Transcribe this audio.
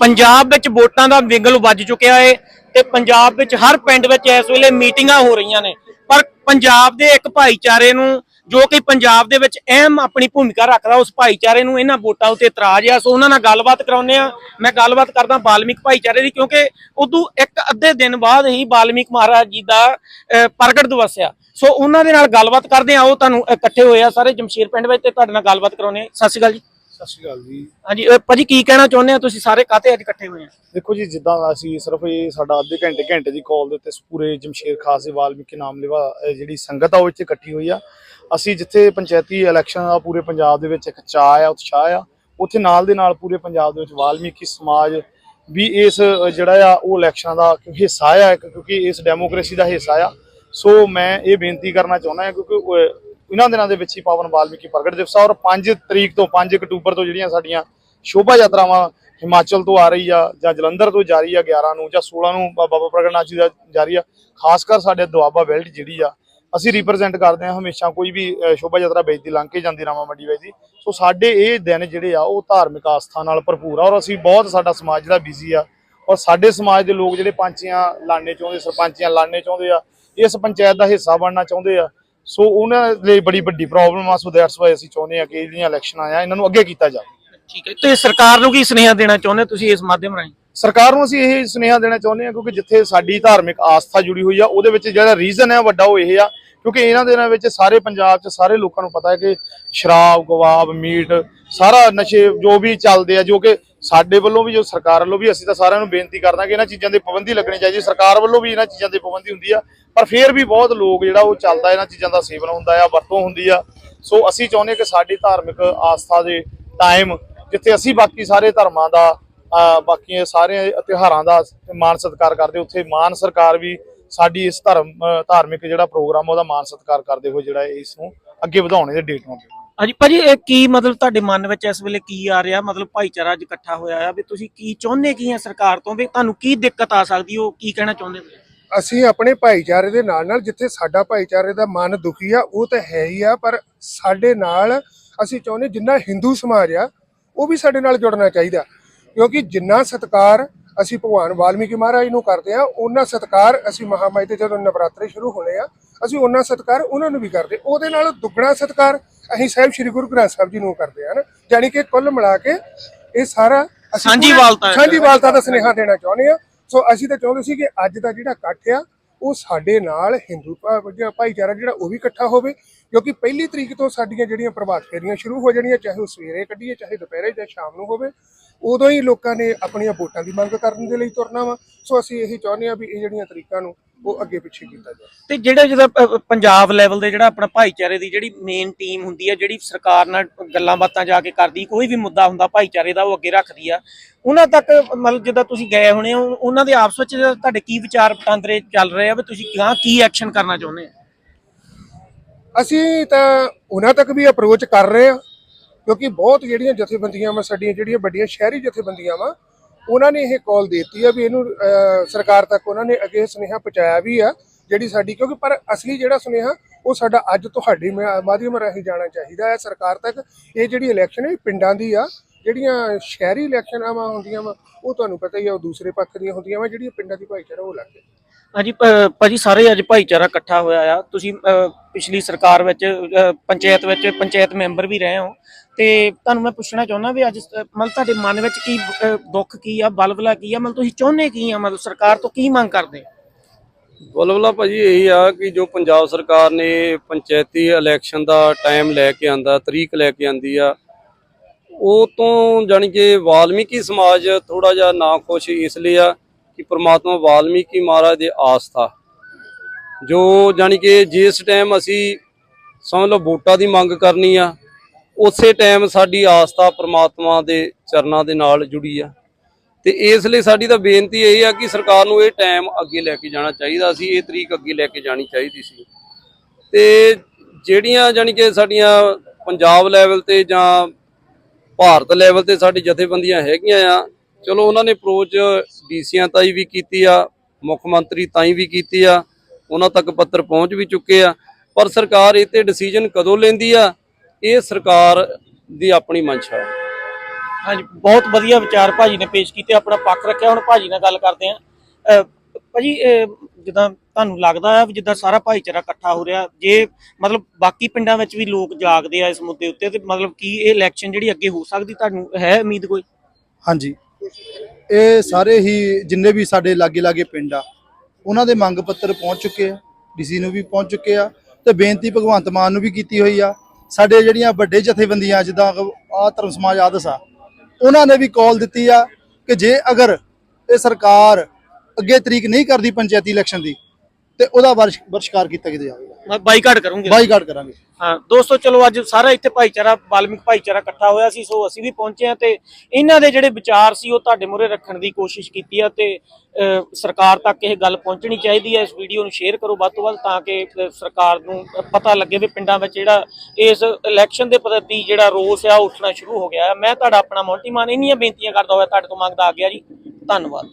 ਪੰਜਾਬ ਵਿੱਚ ਵੋਟਾਂ ਦਾ ਵਿੰਗਲ ਵੱਜ ਚੁੱਕਿਆ ਏ ਤੇ ਪੰਜਾਬ ਵਿੱਚ ਹਰ ਪਿੰਡ ਵਿੱਚ ਇਸ ਵੇਲੇ ਮੀਟਿੰਗਾਂ ਹੋ ਰਹੀਆਂ ਨੇ। ਪਰ ਪੰਜਾਬ ਦੇ ਇੱਕ ਭਾਈਚਾਰੇ ਨੂੰ ਜੋ ਕਿ ਪੰਜਾਬ ਦੇ ਵਿੱਚ ਅਹਿਮ ਆਪਣੀ ਭੂਮਿਕਾ ਰੱਖਦਾ, ਉਸ ਭਾਈਚਾਰੇ ਨੂੰ ਇਹਨਾਂ ਵੋਟਾਂ ਉੱਤੇ ਇਤਰਾਜ਼ ਆ। ਸੋ ਉਹਨਾਂ ਨਾਲ ਗੱਲਬਾਤ ਕਰਾਉਂਦੇ ਆ ਮੈਂ ਗੱਲਬਾਤ ਕਰਦਾ ਬਾਲਮੀਕ ਭਾਈਚਾਰੇ ਦੀ, ਕਿਉਂਕਿ ਉਦੋਂ ਇੱਕ ਅੱਧੇ ਦਿਨ ਬਾਅਦ ਹੀ ਬਾਲਮੀਕ ਮਹਾਰਾਜ ਜੀ ਦਾ ਪ੍ਰਗਟ ਦਿਵਸ ਆ। ਸੋ ਉਹਨਾਂ ਦੇ ਨਾਲ ਗੱਲਬਾਤ ਕਰਦੇ ਆ ਉਹ ਤੁਹਾਨੂੰ ਇਕੱਠੇ ਹੋਏ ਆ ਸਾਰੇ ਜਮਸ਼ੀਰ ਪਿੰਡ ਵਿੱਚ ਤੇ ਤੁਹਾਡੇ ਨਾਲ ਗੱਲਬਾਤ ਕਰਾਉਂਦੇ ਆ ਸਤਿ ਸ਼੍ਰੀ ਅਕਾਲ ਜੀ। ਸਤਿ ਸ਼੍ਰੀ ਅਕਾਲ ਜੀ। ਹਾਂਜੀ ਅਹ, ਭਾਜੀ ਕੀ ਕਹਿਣਾ ਚਾਹੁੰਦੇ ਆ ਤੁਸੀਂ? ਸਾਰੇ ਕਾਤੇ ਅੱਜ ਇਕੱਠੇ ਹੋਏ ਆ? ਦੇਖੋ ਜੀ ਜਿੱਦਾਂ ਅਸੀਂ ਸਿਰਫ ਇਹ ਸਾਡਾ ਅੱਧੇ ਘੰਟੇ ਘੰਟੇ ਦੀ ਕਾਲ ਦੇ ਉੱਤੇ ਪੂਰੇ ਜਮਸ਼ੇਰ ਖਾਸ ਵਾਲਮੀਕੀ ਨਾਮ ਲੈਵਾ ਅਹ ਜਿਹੜੀ ਸੰਗਤ ਆ ਉਹ ਇੱਥੇ ਇਕੱਠੀ ਹੋਈ ਆ। ਅਸੀਂ ਜਿੱਥੇ ਪੰਚਾਇਤੀ ਇਲੈਕਸ਼ਨ ਆ ਪੂਰੇ ਪੰਜਾਬ ਦੇ ਵਿੱਚ ਇੱਕ ਚਾਅ ਆ ਉਤਸ਼ਾਹ ਆ। ਉੱਥੇ ਨਾਲ ਦੇ ਨਾਲ ਪੂਰੇ ਪੰਜਾਬ ਦੇ ਵਿੱਚ ਵਾਲਮੀਕੀ ਸਮਾਜ ਵੀ ਇਸ ਅਹ, ਜਿਹੜਾ ਆ ਉਹ ਇਲੈਕਸ਼ਨਾਂ ਦਾ ਹਿੱਸਾ ਆ ਇੱਕ ਕਿਉਂਕਿ ਇਸ ਡੈਮੋਕ੍ਰੇਸੀ ਦਾ ਹਿੱਸਾ ਆ। ਸੋ ਮੈਂ ਇਹ ਬੇਨਤੀ ਕਰਨਾ ਚਾਹੁੰਦਾ ਹਾਂ ਕਿਉਂਕਿ ਇਹਨਾਂ ਦਿਨਾਂ ਦੇ ਵਿੱਚ ਹੀ ਪਾਵਨ ਵਾਲਮੀਕੀ ਪ੍ਰਗਟ ਦਿਵਸ ਆ ਔਰ 5 ਤਰੀਕ ਤੋਂ 5 ਅਕਤੂਬਰ ਤੋਂ ਜਿਹੜੀਆਂ ਸਾਡੀਆਂ ਸ਼ੋਭਾ ਯਾਤਰਾਵਾਂ ਹਿਮਾਚਲ ਤੋਂ ਆ ਰਹੀ ਆ ਜਾਂ ਜਲੰਧਰ ਤੋਂ ਜਾਰੀ ਆ 11 ਨੂੰ ਜਾਂ 16 ਨੂੰ ਬਾ- ਬਾਬਾ ਪ੍ਰਗਟਨਾਥ ਜੀ ਦਾ ਜਾਰੀ ਆ, ਖਾਸ ਕਰ ਸਾਡੇ ਦੁਆਬਾ ਬੈਲਟ ਜਿਹੜੀ ਆ, ਅਸੀਂ ਰਿਪਰੈਜ਼ੈਂਟ ਕਰਦੇ ਹਾਂ ਹਮੇਸ਼ਾ ਕੋਈ ਵੀ ਸ਼ੋਭਾ ਯਾਤਰਾ ਵੇਚਦੀ, ਲੰਘ ਕੇ ਜਾਂਦੀ, ਰਾਮਾ ਮੰਡੀ ਵੇਚਦੀ। ਸੋ ਸਾਡੇ ਇਹ ਦਿਨ ਜਿਹੜੇ ਆ, ਉਹ ਧਾਰਮਿਕ ਆਸਥਾ ਨਾਲ ਭਰਪੂਰ ਆ ਔਰ ਅਸੀਂ ਬਹੁਤ ਸਾਡਾ ਸਮਾਜ ਜਿਹੜਾ ਬਿਜ਼ੀ ਆ ਔਰ ਸਾਡੇ ਸਮਾਜ ਦੇ ਲੋਕ ਜਿਹੜੇ ਪੰਚੀਆਂ ਲਾਣੇ ਚਾਹੁੰਦੇ, ਸਰਪੰਚੀਆਂ ਲਾਣੇ ਚਾਹੁੰਦੇ ਆ, ਇਸ ਪੰਚਾਇਤ ਦਾ ਹਿੱਸਾ ਬਣਨਾ ਚਾਹੁੰਦੇ ਆ ਸੋ ਉਹਨਾਂ ਲਈ ਬੜੀ ਵੱਡੀ ਪ੍ਰੋਬਲਮ ਆ ਸੋ ਦੈਟਸ ਵਾਈ ਅਸੀਂ ਚਾਹੁੰਦੇ ਆ ਕਿ ਜਿਹੜੀਆਂ ਇਲੈਕਸ਼ਨਾਂ ਆ ਇਹਨਾਂ ਨੂੰ ਅੱਗੇ ਕੀਤਾ ਜਾਵੇ। ਠੀਕ ਹੈ ਤੇ ਸਰਕਾਰ ਨੂੰ ਕੀ ਸੁਨੇਹਾ ਦੇਣਾ ਚਾਹੁੰਦੇ ਤੁਸੀਂ ਇਸ ਮਾਧਿਅਮ ਰਾਹੀਂ? ਸਰਕਾਰ ਨੂੰ ਅਸੀਂ ਇਹ ਸੁਨੇਹਾ ਦੇਣਾ ਚਾਹੁੰਦੇ ਹਾਂ ਕਿਉਂਕਿ ਜਿੱਥੇ ਸਾਡੀ ਧਾਰਮਿਕ ਆਸਥਾ ਜੁੜੀ ਹੋਈ ਆ ਉਹਦੇ ਵਿੱਚ ਜਿਹੜਾ ਰੀਜ਼ਨ ਹੈ ਵੱਡਾ ਉਹ ਇਹ ਆ ਕਿਉਂਕਿ ਇਹਨਾਂ ਦਿਨਾਂ ਵਿੱਚ ਸਾਰੇ ਪੰਜਾਬ 'ਚ ਸਾਰੇ ਲੋਕਾਂ ਨੂੰ ਪਤਾ ਹੈ ਕਿ ਸ਼ਰਾਬ ਗਵਾਬ ਮੀਟ ਸਾਰਾ ਨਸ਼ੇ ਜੋ ਵੀ ਚੱਲਦੇ ਆ ਜੋ ਕਿ ਸਾਡੇ ਵੱਲੋਂ ਵੀ, ਜੋ ਸਰਕਾਰ ਵੱਲੋਂ ਵੀ, ਅਸੀਂ ਤਾਂ ਸਾਰਿਆਂ ਨੂੰ ਬੇਨਤੀ ਕਰਦਾ ਕਿ ਇਹਨਾਂ ਚੀਜ਼ਾਂ ਤੇ ਪਾਬੰਦੀ ਲੱਗਣੀ ਚਾਹੀਦੀ ਸਰਕਾਰ ਵੱਲੋਂ ਵੀ ਇਹਨਾਂ ਚੀਜ਼ਾਂ ਤੇ ਪਾਬੰਦੀ ਹੁੰਦੀ ਆ, ਪਰ ਫਿਰ ਵੀ ਬਹੁਤ ਲੋਕ ਜਿਹੜਾ ਉਹ ਚੱਲਦਾ ਇਹਨਾਂ ਚੀਜ਼ਾਂ ਦਾ ਸੇਵਨ ਹੁੰਦਾ ਆ, ਵਰਤੋਂ ਹੁੰਦੀ ਆ। ਸੋ ਅਸੀਂ ਚਾਹੁੰਦੇ ਕਿ ਸਾਡੀ ਧਾਰਮਿਕ ਆਸਥਾ ਦੇ ਟਾਈਮ ਜਿੱਥੇ ਅਸੀਂ ਬਾਕੀ ਸਾਰੇ ਧਰਮਾਂ ਦਾ ਬਾਕੀ ਸਾਰੇ ਤਿਉਹਾਰਾਂ ਦਾ ਮਾਨ ਸਤਿਕਾਰ ਕਰਦੇ, ਉੱਥੇ ਮਾਨ ਸਰਕਾਰ ਵੀ ਸਾਡੀ ਇਸ ਧਰਮ ਧਾਰਮਿਕ ਜਿਹੜਾ ਪ੍ਰੋਗਰਾਮ ਉਹਦਾ ਮਾਨ ਸਤਿਕਾਰ ਕਰਦੇ ਹੋਏ ਜਿਹੜਾ ਇਸ ਨੂੰ ਅੱਗੇ ਵਧਾਉਣੇ ਦੇ ਡੇਟ ਨੂੰ ਹਾਂਜੀ, ਭਾਜੀ, ਇਹ ਕੀ ਮਤਲਬ ਤੁਹਾਡੇ ਮਨ ਵਿੱਚ ਇਸ ਵੇਲੇ ਕੀ ਆ ਰਿਹਾ? ਮਤਲਬ ਭਾਈਚਾਰਾ ਅੱਜ ਇਕੱਠਾ ਹੋਇਆ ਆ ਵੀ ਤੁਸੀਂ ਕੀ ਚਾਹੁੰਦੇ ਕੀ ਆ ਸਰਕਾਰ ਤੋਂ? ਵੀ ਤੁਹਾਨੂੰ ਕੀ ਦਿੱਕਤ ਆ ਸਕਦੀ, ਉਹ ਕੀ ਕਹਿਣਾ ਚਾਹੁੰਦੇ ਹੋ ਅਸੀਂ ਆਪਣੇ ਭਾਈਚਾਰੇ ਦੇ ਨਾਲ ਨਾਲ ਜਿੱਥੇ ਸਾਡਾ ਭਾਈਚਾਰੇ ਦਾ ਮਨ ਦੁਖੀ ਆ, ਉਹ ਤਾਂ ਹੈ ਹੀ ਆ, ਪਰ ਸਾਡੇ ਨਾਲ ਅਸੀਂ ਚਾਹੁੰਦੇ ਜਿੰਨਾ ਹਿੰਦੂ ਸਮਾਜ ਆ, ਉਹ ਵੀ ਸਾਡੇ ਨਾਲ ਜੁੜਨਾ ਚਾਹੀਦਾ। ਕਿਉਂਕਿ ਜਿੰਨਾ ਸਤਕਾਰ ਅਸੀਂ ਭਗਵਾਨ ਵਾਲਮੀਕੀ ਮਹਾਰਾਜ ਨੂੰ ਕਰਦੇ ਆ ਉਹਨਾਂ ਸਤਕਾਰ ਅਸੀਂ ਮਹਾਮਾਈ ਤੇ ਜਦੋਂ ਨਵਰਾਤਰੇ ਸ਼ੁਰੂ ਹੋਣੇ ਆ, ਅਸੀਂ ਉਹਨਾਂ ਸਤਕਾਰ ਉਹਨਾਂ ਨੂੰ ਵੀ ਕਰਦੇ। ਉਹਦੇ ਨਾਲ ਦੁੱਗਣਾ ਸਤਕਾਰ ਅਸੀਂ ਸਾਹਿਬ ਸ੍ਰੀ ਗੁਰੂ ਗ੍ਰੰਥ ਸਾਹਿਬ ਜੀ ਨੂੰ ਕਰਦੇ ਆ ਨਾ ਯਾਨੀ ਕਿ ਕੁੱਲ ਮਿਲਾ ਕੇ ਇਹ ਸਾਰਾ ਅਸੀਂ ਸਾਂਝੀ ਪੂਰੇ- ਵਾਲਤਾ ਹੈ। ਸਾਂਝੀ ਵਾਲਤਾ ਦਾ ਸੁਨੇਹਾ ਦੇਣਾ ਚਾਹੁੰਦੇ ਆ ਸੋ ਅਸੀਂ ਤਾਂ ਚਾਹੁੰਦੇ ਸੀ ਕਿ ਅੱਜ ਦਾ ਜਿਹੜਾ ਇਕੱਠ ਆ ਉਹ ਸਾਡੇ ਨਾਲ ਹਿੰਦੂ ਭਾਈਚਾਰਾ ਜਿਹੜਾ ਉਹ ਵੀ ਇਕੱਠਾ ਹੋਵੇ ਕਿਉਂਕਿ ਪਹਿਲੀ ਤਰੀਕ ਤੋਂ ਸਾਡੀਆਂ ਜਿਹੜੀਆਂ ਪ੍ਰਭਾਤ ਫੇਰੀਆਂ ਸ਼ੁਰੂ ਹੋ ਜਾਣੀਆਂ ਚਾਹੇ ਉਹ ਸਵੇਰੇ ਕੱਢੀਏ ਚਾਹੇ ਦੁਪਹਿਰੇ ਜਾਂ ਸ਼ਾਮ ਨੂੰ ਹੋਵੇ ਉਦੋਂ ਹੀ ਲੋਕਾਂ ਨੇ ਆਪਣੀਆਂ ਵੋਟਾਂ ਦੀ ਮੰਗ ਕਰਨ ਦੇ ਲਈ ਤੁਰਨਾ ਵਾ ਸੋ ਅਸੀਂ ਇਹੀ ਚਾਹੁੰਦੇ ਆ ਵੀ ਇਹ ਜਿਹੜੀਆਂ ਤਰੀਕਾਂ ਨੂੰ ਉਹ ਅੱਗੇ ਪਿੱਛੇ ਕੀਤਾ ਜਾਵੇ ਤੇ ਜਿਹੜਾ ਜਿਹਦਾ ਪ- ਪੰਜਾਬ ਲੈਵਲ ਦੇ ਜਿਹੜਾ ਆਪਣਾ ਭਾਈਚਾਰੇ ਦੀ ਜਿਹੜੀ ਮੇਨ ਟੀਮ ਹੁੰਦੀ ਹੈ ਜਿਹੜੀ ਸਰਕਾਰ ਨਾਲ ਗੱਲਾਂ ਬਾਤਾਂ ਜਾ ਕੇ ਕਰਦੀ ਕੋਈ ਵੀ ਮੁੱਦਾ ਹੁੰਦਾ ਭਾਈਚਾਰੇ ਦਾ ਉਹ ਅੱਗੇ ਰੱਖਦੀ ਆ। ਉਹਨਾਂ ਤੱਕ ਮਤਲਬ ਜਿੱਦਾਂ ਤੁਸੀਂ ਗਏ ਹੋਣੇ ਹੋ ਉਹਨਾਂ ਦੇ ਆਪਸ ਵਿੱਚ ਤੁਹਾਡੇ ਕੀ ਵਿਚਾਰ ਵਟਾਂਦਰੇ ਚੱਲ ਰਹੇ ਆ ਵੀ ਤੁਸੀਂ ਗਾਂ ਕੀ ਐਕਸ਼ਨ ਕਰਨਾ ਚਾਹੁੰਦੇ ਆ? ਅਸੀਂ ਤਾਂ ਉਹਨਾਂ ਤੱਕ ਵੀ ਅਪਰੋਚ ਕਰ ਰਹੇ ਆ ਕਿਉਂਕਿ ਬਹੁਤ ਜਿਹੜੀਆਂ ਜਥੇਬੰਦੀਆਂ ਵਾ ਸਾਡੀਆਂ ਜਿਹੜੀਆਂ ਵੱਡੀਆਂ ਸ਼ਹਿਰੀ ਜਥੇਬੰਦੀਆਂ ਵਾ ਉਹਨਾਂ ਨੇ ਇਹ ਕਾਲ ਦਿੱਤੀ ਆ ਵੀ ਇਹਨੂੰ ਸਰਕਾਰ ਤੱਕ ਉਹਨਾਂ ਨੇ ਅੱਗੇ ਸੁਨੇਹਾ ਪਹੁੰਚਾਇਆ ਵੀ ਆ, ਜਿਹੜੀ ਸਾਡੀ, ਕਿਉਂਕਿ ਪਰ ਅਸਲੀ ਜਿਹੜਾ ਸੁਨੇਹਾ, ਉਹ ਸਾਡਾ ਅੱਜ ਤੁਹਾਡੇ ਮਾਧਿਅਮ ਰਾਹੀਂ ਜਾਣਾ ਚਾਹੀਦਾ ਹੈ। ਸਰਕਾਰ ਤੱਕ ਇਹ ਜਿਹੜੀ ਇਲੈਕਸ਼ਨ ਹੈ ਪਿੰਡਾਂ ਦੀ ਆ, ਜਿਹੜੀਆਂ ਸ਼ਹਿਰੀ ਇਲੈਕਸ਼ਨਾਂ ਵਾ ਹੁੰਦੀਆਂ ਵਾ, ਉਹ ਤੁਹਾਨੂੰ ਪਤਾ ਹੀ ਆ, ਉਹ ਦੂਸਰੇ ਪੱਖ ਦੀਆਂ ਹੁੰਦੀਆਂ ਵਾ, ਜਿਹੜੀਆਂ ਪਿੰਡਾਂ ਦੀ ਭਾਈਚਾਰਾ ਉਹ ਲੱਗ ਹਾਂਜੀ ਭਾਜੀ, ਸਾਰੇ ਅੱਜ ਭਾਈਚਾਰਾ ਇਕੱਠਾ ਹੋਇਆ ਆ। ਤੁਸੀਂ ਪਿਛਲੀ ਸਰਕਾਰ ਵਿੱਚ ਪੰਚਾਇਤ ਵਿੱਚ ਪੰਚਾਇਤ ਮੈਂਬਰ ਵੀ ਰਹੇ ਹੋ। ਤੇ ਤੁਹਾਨੂੰ ਮੈਂ ਪੁੱਛਣਾ ਚਾਹੁੰਦਾ ਵੀ ਅੱਜ ਮਤਲਬ ਤੁਹਾਡੇ ਮਨ ਵਿੱਚ ਕੀ ਦੁੱਖ ਕੀ ਆ, ਬਲਬਲਾ ਕੀ ਆ? ਮਤਲਬ ਤੁਸੀਂ ਚਾਹੁੰਦੇ ਕੀ ਆ? ਮਤਲਬ ਸਰਕਾਰ ਤੋਂ ਕੀ ਮੰਗ ਕਰਦੇ ਬਲਬਲਾ ਭਾਜੀ ਇਹੀ ਆ ਕਿ ਜੋ ਪੰਜਾਬ ਸਰਕਾਰ ਨੇ ਪੰਚਾਇਤੀ ਇਲੈਕਸ਼ਨ ਦਾ ਟਾਈਮ ਲੈ ਕੇ ਆਂਦਾ, ਤਰੀਕ ਲੈ ਕੇ ਆਂਦੀ ਆ, ਉਹ ਤੋਂ ਜਾਣੀ ਕਿ ਵਾਲਮੀਕੀ ਸਮਾਜ ਥੋੜਾ ਜਿਹਾ ਨਾ ਖੁਸ਼ ਇਸ ਲਈ ਆ ਕਿ ਪ੍ਰਮਾਤਮਾ ਵਾਲਮੀਕੀ ਮਹਾਰਾਜ ਦੇ ਆਸਥਾ ਜੋ ਜਾਣੀ ਕਿ ਜਿਸ ਟਾਈਮ ਅਸੀਂ ਸਮਝ ਲਓ ਵੋਟਾਂ ਦੀ ਮੰਗ ਕਰਨੀ ਆ ਉਸੇ ਟਾਈਮ ਸਾਡੀ ਆਸਥਾ ਪ੍ਰਮਾਤਮਾ ਦੇ ਚਰਨਾਂ ਦੇ ਨਾਲ ਜੁੜੀ ਆ। ਤੇ ਇਸ ਲਈ ਸਾਡੀ ਤਾਂ ਬੇਨਤੀ ਇਹ ਆ ਕਿ ਸਰਕਾਰ ਨੂੰ ਇਹ ਟਾਈਮ ਅੱਗੇ ਲੈ ਕੇ ਜਾਣਾ ਚਾਹੀਦਾ ਸੀ, ਇਹ ਤਰੀਕ ਅੱਗੇ ਲੈ ਕੇ ਜਾਣੀ ਚਾਹੀਦੀ ਸੀ। ਤੇ ਜਿਹੜੀਆਂ ਜਾਣੀ ਕਿ ਸਾਡੀਆਂ ਪੰਜਾਬ ਲੈਵਲ ਤੇ ਜਾਂ ਭਾਰਤ ਲੈਵਲ ਤੇ ਸਾਡੀ ਜਥੇਬੰਦੀਆਂ ਹੈਗੀਆਂ ਆ, ਚਲੋ ਉਹਨਾਂ ਨੇ ਅਪਰੋਚ ਡੀਸੀਆਂ ਤਾਈ ਵੀ ਕੀਤੀ ਆ, ਮੁੱਖ ਮੰਤਰੀ ਤਾਈ ਵੀ ਕੀਤੀ ਆ, ਉਹਨਾਂ ਤੱਕ ਪੱਤਰ ਪਹੁੰਚ ਵੀ ਚੁੱਕੇ ਆ। ਪਰ ਸਰਕਾਰ ਇਹ ਤੇ ਡਿਸੀਜਨ ਕਦੋਂ ਲੈਂਦੀ ਆ ਇਹ ਸਰਕਾਰ ਦੀ ਆਪਣੀ ਮਨਸ਼ਾ ਹੈ। ਹਾਂਜੀ ਬਹੁਤ ਵਧੀਆ ਵਿਚਾਰ ਭਾਜੀ ਨੇ ਪੇਸ਼ ਕੀਤੇ ਆਪਣਾ ਪੱਖ ਰੱਖਿਆ। ਹੁਣ ਭਾਜੀ ਨਾਲ ਗੱਲ ਕਰਦੇ ਆ ਭਾਜੀ ਜਿੱਦਾਂ ਤੁਹਾਨੂੰ ਲੱਗਦਾ ਵੀ ਜਿੱਦਾਂ ਸਾਰਾ ਭਾਈਚਾਰਾ ਇਕੱਠਾ ਹੋ ਰਿਹਾ ਜੇ ਮਤਲਬ ਬਾਕੀ ਪਿੰਡਾਂ ਵਿੱਚ ਵੀ ਲੋਕ ਜਾਗਦੇ ਆ ਇਸ ਮੁੱਦੇ ਉੱਤੇ ਤੇ ਮਤਲਬ ਕੀ ਇਹ ਇਲੈਕਸ਼ਨ ਜਿਹੜੀ ਅੱਗੇ ਹੋ ਸਕਦੀ ਤੁਹਾਨੂੰ ਹੈ ਉਮੀਦ ਕੋਈ? ਹਾਂਜੀ। ਇਹ ਸਾਰੇ ਹੀ ਜਿੰਨੇ ਵੀ ਸਾਡੇ ਲਾਗੇ ਲਾਗੇ ਪਿੰਡ ਆ ਉਹਨਾਂ ਦੇ ਮੰਗ ਪੱਤਰ ਪਹੁੰਚ ਚੁੱਕੇ ਆ ਡੀਸੀ ਨੂੰ ਵੀ ਪਹੁੰਚ ਚੁੱਕੇ ਆ ਤੇ ਬੇਨਤੀ ਭਗਵੰਤ ਮਾਨ ਨੂੰ ਵੀ ਕੀਤੀ ਹੋਈ ਆ ਸਾਡੇ ਜਿਹੜੀਆਂ ਵੱਡੇ ਜਥੇਬੰਦੀਆਂ, ਜਿੱਦਾਂ ਆ ਧਰਮ ਸਮਾਜ ਆਦਸ ਆ, ਉਹਨਾਂ ਨੇ ਵੀ ਕਾਲ ਦਿੱਤੀ ਆ ਕਿ ਜੇ ਅਗਰ ਇਹ ਸਰਕਾਰ ਅੱਗੇ ਤਰੀਕ ਨਹੀਂ ਕਰਦੀ ਪੰਚਾਇਤੀ ਇਲੈਕਸ਼ਨ ਦੀ, ਤੇ ਉਹਦਾ ਬਰਸ਼- ਬਰਸ਼ਕਾਰ ਕੀਤਾ ਜਾਵੇਗਾ। ਬਾਈਕਾਟ ਕਰੂੰਗੇ। ਬਾਈਕਾਟ ਕਰਾਂਗੇ। ਹਾਂ ਦੋਸਤੋ ਚਲੋ ਅੱਜ ਸਾਰਾ ਇੱਥੇ ਭਾਈਚਾਰਾ ਬਾਲਮਿਕ ਭਾਈਚਾਰਾ ਇਕੱਠਾ ਹੋਇਆ ਸੀ ਸੋ ਅਸੀਂ ਵੀ ਪਹੁੰਚੇ ਆ ਤੇ ਇਹਨਾਂ ਦੇ ਜਿਹੜੇ ਵਿਚਾਰ ਸੀ ਉਹ ਤੁਹਾਡੇ ਮੂਹਰੇ ਰੱਖਣ ਦੀ ਕੋਸ਼ਿਸ਼ ਕੀਤੀ ਆ ਤੇ ਸਰਕਾਰ ਤੱਕ ਇਹ ਗੱਲ ਪਹੁੰਚਣੀ ਚਾਹੀਦੀ ਹੈ ਇਸ ਵੀਡੀਓ ਨੂੰ ਸ਼ੇਅਰ ਕਰੋ ਵੱਧ ਤੋਂ ਵੱਧ ਤਾਂ ਕਿ ਸਰਕਾਰ ਨੂੰ ਪਤਾ ਲੱਗੇ ਵੀ ਪਿੰਡਾਂ ਵਿੱਚ ਜਿਹੜਾ ਇਸ ਇਲੈਕਸ਼ਨ ਦੇ ਪ੍ਰਤੀ ਜਿਹੜਾ ਰੋਸ ਆ ਉੱਠਣਾ ਸ਼ੁਰੂ ਹੋ ਗਿਆ ਮੈਂ ਤੁਹਾਡਾ ਆਪਣਾ ਮੋਂਟੀ ਮਾਨ ਇੰਨੀਆਂ ਬੇਨਤੀਆਂ ਕਰਦਾ ਹੋਇਆ ਤੁਹਾਡੇ ਤੋਂ ਮੰਗਦਾ ਆ ਗਿਆ ਜੀ। ਧੰਨਵਾਦ।